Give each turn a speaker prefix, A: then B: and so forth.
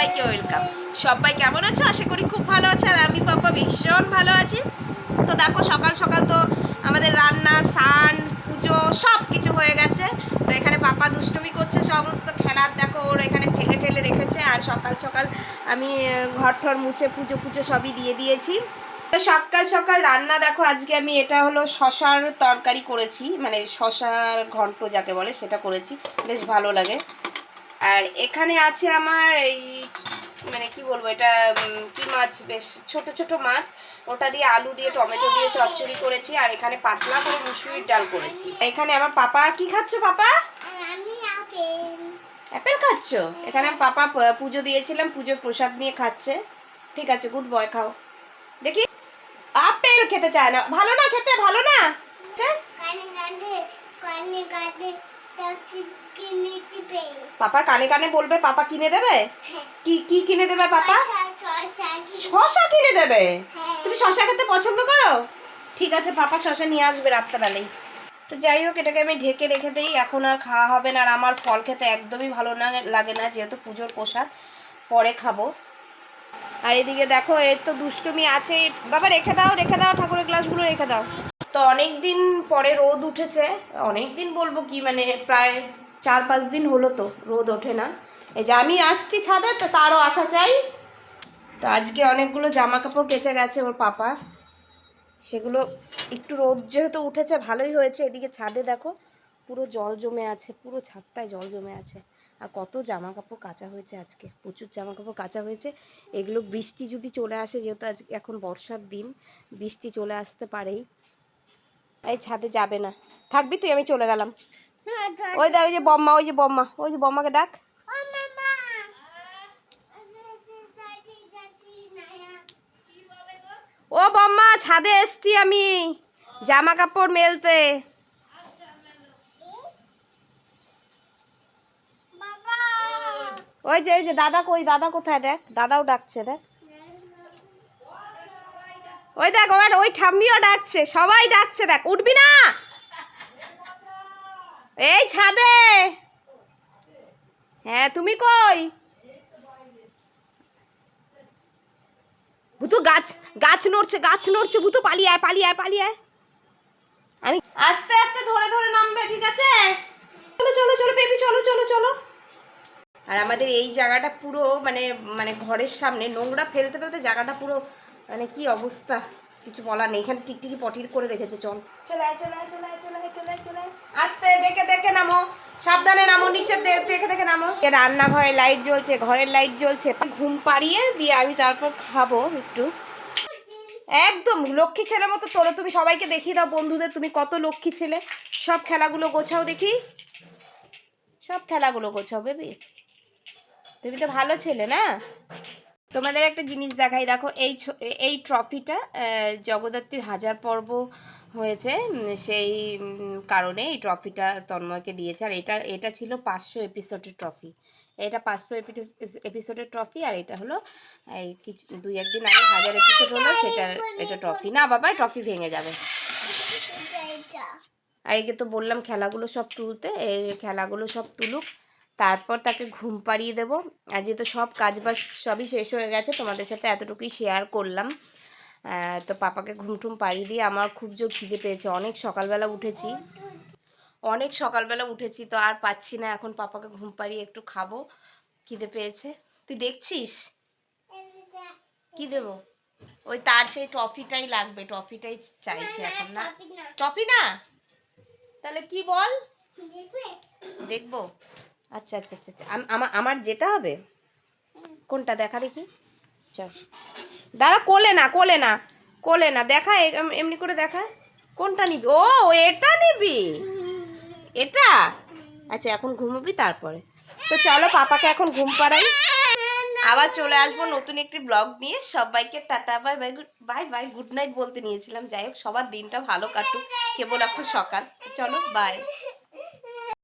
A: সবাইকে ওয়েলকাম সবাই কেমন আছো? আশা করি খুব ভালো আছে আর আমি পাপা ভীষণ ভালো আছি। তো দেখো, সকাল সকাল তো আমাদের রান্না সান পুজো সব কিছু হয়ে গেছে। তো এখানে পাপা দুষ্টুমি করছে, সমস্ত খেলার দেখো ওর এখানে ফেলে ঠেলে রেখেছে আর সকাল সকাল আমি ঘর ঠর মুছে পুজো পুজো সবই দিয়ে দিয়েছি। তো সকাল সকাল রান্না দেখো, আজকে আমি এটা হলো শশার তরকারি করেছি মানে শশার ঘন্ট যাকে বলে সেটা করেছি, বেশ ভালো লাগে। আর এখানে আছে আমার এই মানে কি বলব এটা কি মাছ বেশ ছোট ছোট মাছ। ওটা দিয়ে আলু দিয়ে টমেটো দিয়ে চচ্চড়ি করেছি আর এখানে পাতলা করে মুসুরির ডাল করেছি। এখানে আমার পাপা কি খাচ্ছ পাপা?
B: আপেল।
A: অ্যাপেল খাচ্ছ? এখানে আমি পাপা পুজো দিয়েছিলাম পুজোর প্রসাদ নিয়ে খাচ্ছে। ঠিক আছে গুড বয় খাও। দেখি। আপেল খেতে চায় না। ভালো না খেতে? ভালো না?
B: কানে কানে
A: পাপার কানে কানে বলবে পাপা কিনে দেবে?
B: হ্যাঁ।
A: কি কি কিনে দেবে পাপা? শশা কিনে দেবে।
B: হ্যাঁ।
A: তুমি শশা খেতে পছন্দ করো? ঠিক আছে পাপা শশা নিয়ে আসবে রাত্রেবেলায়। তো যাই হোক এটাকে আমি ঢেকে রেখে দিই এখন আর খাওয়া হবে না আর আমার ফল খেতে একদমই ভালো না লাগে না যেহেতু পুজোর প্রসাদ পরে খাব। আর এদিকে দেখো এর তো দুষ্টুমি আছে বাবা রেখে দাও রেখে দাও ঠাকুরের গ্লাসগুলো রেখে দাও। তো অনেক দিন পরে রোদ উঠেছে। অনেক দিন বলব কি মানে প্রায় চার পাঁচ দিন হলো তো রোদ ওঠে না। এই যে আমি আসছি ছাদে, তো তারও আসা চাই। তো আজকে অনেকগুলো জামা কাপড় কেচে গেছে ওর পাপা। সেগুলো একটু রোদ যেহেতু উঠেছে, ভালোই হয়েছে। এদিকে ছাদে দেখো, পুরো জল জমে আছে, পুরো ছাদটায় জল জমে আছে। আর কত জামা কাপড় কাচা হয়েছে আজকে, প্রচুর জামা কাপড় কাচা হয়েছে। এগুলো বৃষ্টি যদি চলে আসে, যেহেতু আজ এখন বর্ষার দিন, বৃষ্টি চলে আসতে পারেই। এই ছাদে যাবে না। থাকবি তুই আমি চলে গেলাম। ওই দা ওই যে বম্মা ওই যে বম্মা ওই যে বম্মাকে ডাক।
B: ও
A: বম্মা ছাদে এসছি আমি। জামা কাপড় মেলতে। ওই যে ওই যে দাদা কই দাদা কোথায় দেখ? দাদাও ডাকছে দেখ। ওই দেখ ওর ওই ঠাম্মিও ডাকছে, সবাই ডাকছে, দেখ, উঠবি না। এই ছাদে। হ্যাঁ তুমি কই? ভুতু গাছ গাছ নড়ছে গাছ নড়ছে, ভুতু আয় আয় আয়। আমি আস্তে আস্তে ধরে ধরে নামবে, ঠিক আছে? চলো চলো চলো বেবি চলো চলো চলো। আর আমাদের এই জায়গাটা পুরো মানে মানে ঘরের সামনে, নোংরা ফেলতে ফেলতে জায়গাটা পুরো মানে কি অবস্থা? কিছু বলার নেই। এখানে টিকটিকি পটির করে রেখেছে চল। চলে আয় চলে আয় চলে আয় চলে আয় চলে আয় চলে আস্তে দেখে দেখে নামো। সাবধানে নামো নিচে দেখে দেখে নামো। রান্নাঘরে লাইট জ্বলছে ঘরের লাইট জ্বলছে। ঘুম পাড়িয়ে দিয়ে আমি তারপর খাব একটু। একদম লক্ষ্মী ছেলের মতো তোলো। তুমি সবাইকে দেখিয়ে দাও বন্ধুদের। তুমি কত লক্ষ্মী ছেলে। সব খেলাগুলো গোছাও দেখি। সব খেলাগুলো গোছাও বেবি তুমি তো ভালো ছেলে না? তোমাদের একটা জিনিস দেখাই, দেখো এই এই ট্রফিটা জগদ্ধাত্রীর হাজার পর্ব হয়েছে সেই কারণে এই ট্রফিটা তন্ময়কে দিয়েছে, আর এটা এটা ছিল পাঁচশো এপিসোডের ট্রফি এটা পাঁচশো এপিসোডের ট্রফি আর এটা হলো, এই কিছু, দুই একদিন আগে হাজার এপিসোড হলো সেটার এটা ট্রফি না বাবা ট্রফি ভেঙে যাবে। আর একে তো বললাম, খেলাগুলো সব তুলতে এই খেলাগুলো সব তুলুক। তারপর তাকে ঘুম পাড়িয়ে দেবো। আর যেহেতু সব কাজ বাজ সবই শেষ হয়ে গেছে তোমাদের সাথে এতটুকুই শেয়ার করলাম। তো পাপাকে ঘুম টুম পাড়িয়ে দিয়ে আমার খুব জোর খিদে পেয়েছে। অনেক সকালবেলা উঠেছি। অনেক সকালবেলা উঠেছি তো আর পাচ্ছি না। এখন পাপাকে ঘুম পাড়িয়ে একটু খাব। খিদে পেয়েছে। তুই দেখছিস? কি দেবো? ওই তার সেই ট্রফিটাই লাগবে ট্রফিটাই চাইছে এখন না। ট্রফি না? তাহলে কি বল?
B: দেখবে?
A: দেখব। আচ্ছা আচ্ছা আচ্ছা আচ্ছা। আম- আমা- আমার যেতে হবে? কোনটা দেখা দেখি? চল। দাঁড়া, কোলে না কোলে না কোলে না। দেখা এমনি করে দেখা। কোনটা নিবি? ও, এটা নিবি? এটা? আচ্ছা এখন ঘুমবি তারপরে। তো চলো, পাপাকে এখন ঘুম পাড়াই। আবার চলে আসব নতুন একটি ব্লগ নিয়ে। সবাইকে tata, bye bye, good, bye bye, good night বলতে নিয়েছিলাম। যাই হোক, সবার দিনটা ভালো কাটুক। কেবল এখন সকাল। চলো, বাই।